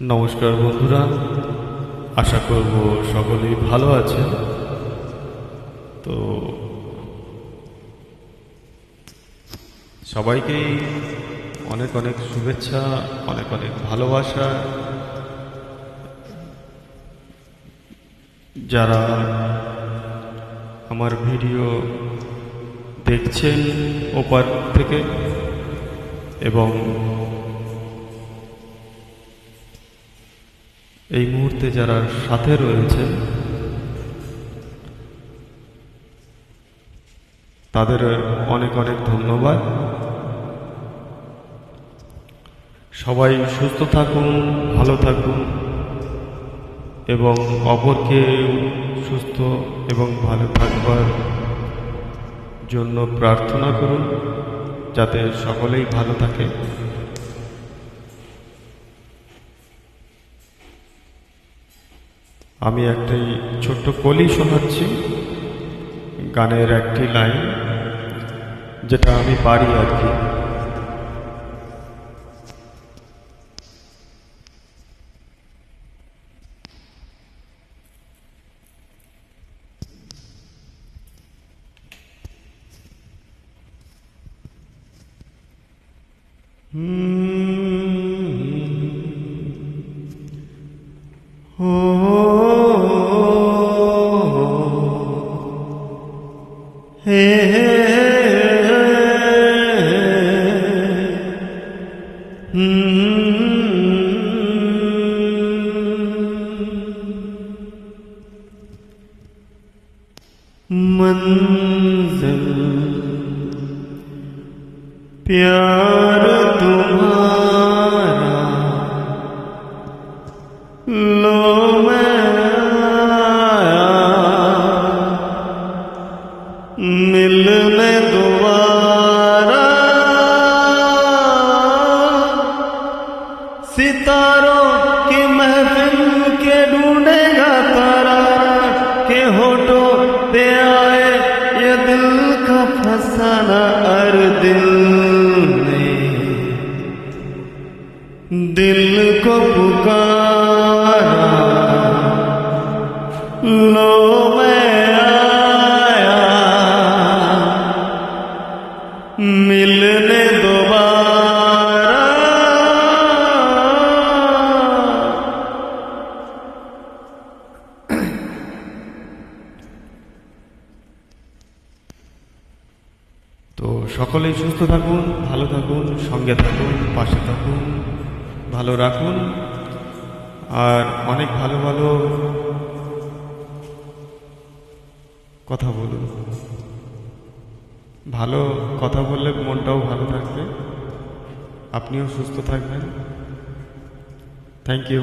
নমস্কার বন্ধুরা, আশা করব সকলেই ভালো আছেন। তো সবাইকেই অনেক অনেক শুভেচ্ছা, অনেক অনেক ভালোবাসা। যারা আমার ভিডিও দেখছেন ওপার থেকে এবং এই মুহূর্তে যারা সাথে রয়েছে, তাদের অনেক অনেক ধন্যবাদ। সবাই সুস্থ থাকুন, ভালো থাকুন এবং অপরকে সুস্থ এবং ভালো থাকবার জন্য প্রার্থনা করুন, যাতে সকলেই ভালো থাকে। আমি একটি ছোট্ট কলি শোনাচ্ছি গানের একটি লাইন যেটা আমি পারি আর কি হে मंजिल प्यार तुम्हारा लो मिलने दोबारा। सितारों दिल को पुकारा लो मैं आया मिलने दोबारा তো সকলেই সুস্থ থাকুন ভালো থাকুন সঙ্গে থাকুন পাশে থাকুন ভালো রাখুন। আর অনেক ভালো ভালো কথা বলুন। ভালো কথা বললে মনটাও ভালো থাকবে। আপনিও সুস্থ থাকবেন। Thank you